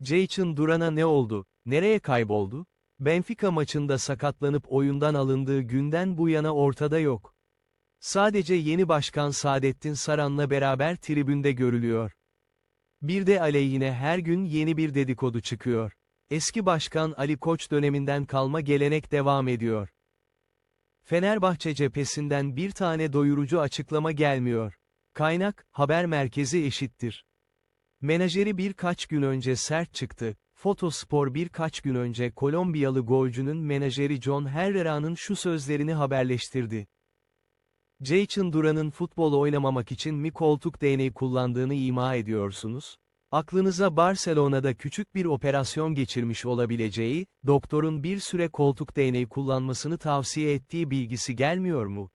Jaycın Duran'a ne oldu, nereye kayboldu? Benfica maçında sakatlanıp oyundan alındığı günden bu yana ortada yok. Sadece yeni başkan Saadettin Saran'la beraber tribünde görülüyor. Bir de aleyhine her gün yeni bir dedikodu çıkıyor. Eski başkan Ali Koç döneminden kalma gelenek devam ediyor. Fenerbahçe cephesinden bir tane doyurucu açıklama gelmiyor. Kaynak, haber merkezi eşittir. Menajeri birkaç gün önce sert çıktı. Fotospor birkaç gün önce Kolombiyalı golcünün menajeri John Herrera'nın şu sözlerini haberleştirdi. Jaycın Duran'ın futbol oynamamak için mi koltuk değneği kullandığını ima ediyorsunuz? Aklınıza Barcelona'da küçük bir operasyon geçirmiş olabileceği, doktorun bir süre koltuk değneği kullanmasını tavsiye ettiği bilgisi gelmiyor mu?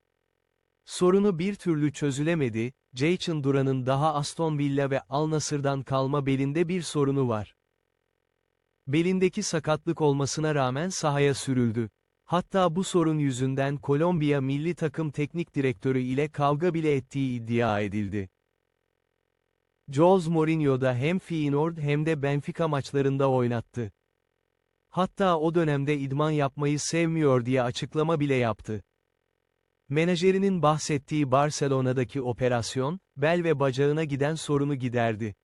Sorunu bir türlü çözülemedi, Jaycın Duran'ın daha Aston Villa ve Al Nassr'dan kalma belinde bir sorunu var. Belindeki sakatlık olmasına rağmen sahaya sürüldü. Hatta bu sorun yüzünden Kolombiya milli takım teknik direktörü ile kavga bile ettiği iddia edildi. Jose Mourinho da hem Feyenoord hem de Benfica maçlarında oynattı. Hatta o dönemde idman yapmayı sevmiyor diye açıklama bile yaptı. Menajerinin bahsettiği Barcelona'daki operasyon, bel ve bacağına giden sorunu giderdi.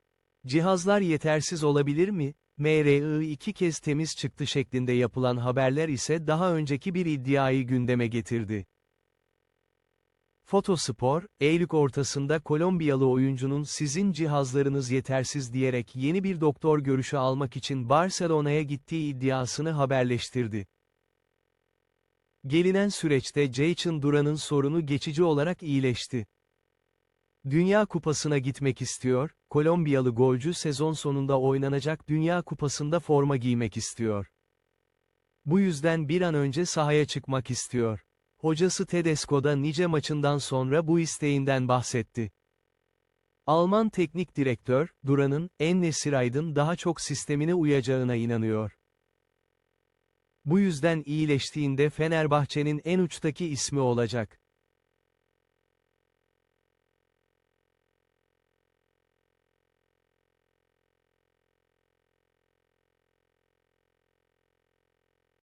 Cihazlar yetersiz olabilir mi? MRI iki kez temiz çıktı şeklinde yapılan haberler ise daha önceki bir iddiayı gündeme getirdi. Fotospor, Eylül ortasında Kolombiyalı oyuncunun sizin cihazlarınız yetersiz diyerek yeni bir doktor görüşü almak için Barcelona'ya gittiği iddiasını haberleştirdi. Gelinen süreçte Jaycın Duran'ın sorunu geçici olarak iyileşti. Dünya Kupası'na gitmek istiyor, Kolombiyalı golcü sezon sonunda oynanacak Dünya Kupası'nda forma giymek istiyor. Bu yüzden bir an önce sahaya çıkmak istiyor. Hocası Tedesco da nice maçından sonra bu isteğinden bahsetti. Alman teknik direktör, Duran'ın, En-Nesyri Aydın daha çok sistemine uyacağına inanıyor. Bu yüzden iyileştiğinde Fenerbahçe'nin en uçtaki ismi olacak.